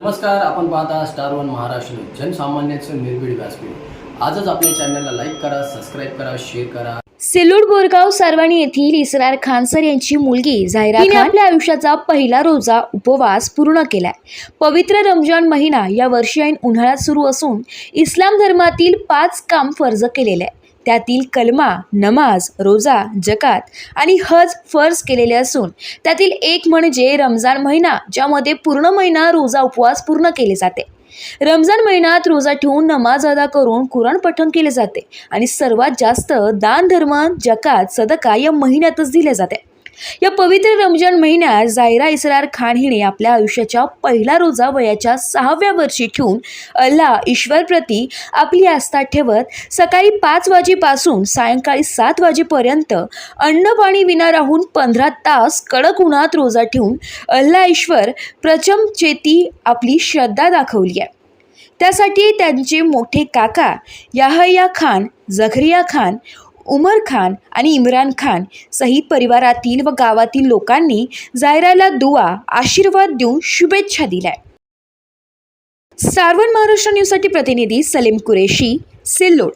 नमस्कार आपण पाहता स्टार वन महाराष्ट्र न्यूज. जनसामान्यांचं निर्भीड व्यासपीठ. आजच आपल्या चॅनलला लाईक करा सबस्क्राईब करा शेअर करा. सिल्लोड बोरगाव सारवाणी येथील इसरार खानसर यांची मुलगी झायरा खान आपल्या आयुष्याचा पहिला रोजा उपवास पूर्ण केलाय. पवित्र रमजान महिना या वर्षी ऐन उन्हाळ्यात सुरू असून इस्लाम धर्मातील पाच काम फर्ज केलेले आहे त्यातील कलमा नमाज रोजा जकात आणि हज फर्ज केलेले असून त्यातील एक म्हणजे रमजान महिना ज्यामध्ये पूर्ण महिना रोजा उपवास पूर्ण केले जाते. रमजान महिन्यात रोजा ठेवून नमाज अदा करून कुराण पठण केले जाते आणि सर्वात जास्त दान धर्म जकात सदका या महिन्यातच दिले जाते. या पवित्र रमजान महिन्यात जायरा इसरार खान हिने आपल्या आयुष्याच्या पहिला रोजा वयाच्या सहाव्या वर्षी ठेवून अल्ला ईश्वरप्रती आपली आस्था ठेवत सकाळी पाच वाजेपासून सायंकाळी सात वाजेपर्यंत अन्न पाणी विना राहून पंधरा तास कडक उन्हात रोजा ठेवून अल्ला ईश्वर प्रचम चेती आपली श्रद्धा दाखवली आहे. त्यासाठी त्यांचे मोठे काका याहया खान झखरिया खान उमर खान आणि इम्रान खान सहित परिवारातील व गावातील लोकांनी जायराला दुवा आशीर्वाद देऊन शुभेच्छा दिल्या सारवण महाराष्ट्र न्यूजसाठी प्रतिनिधी सलीम कुरेशी सिल्लोड.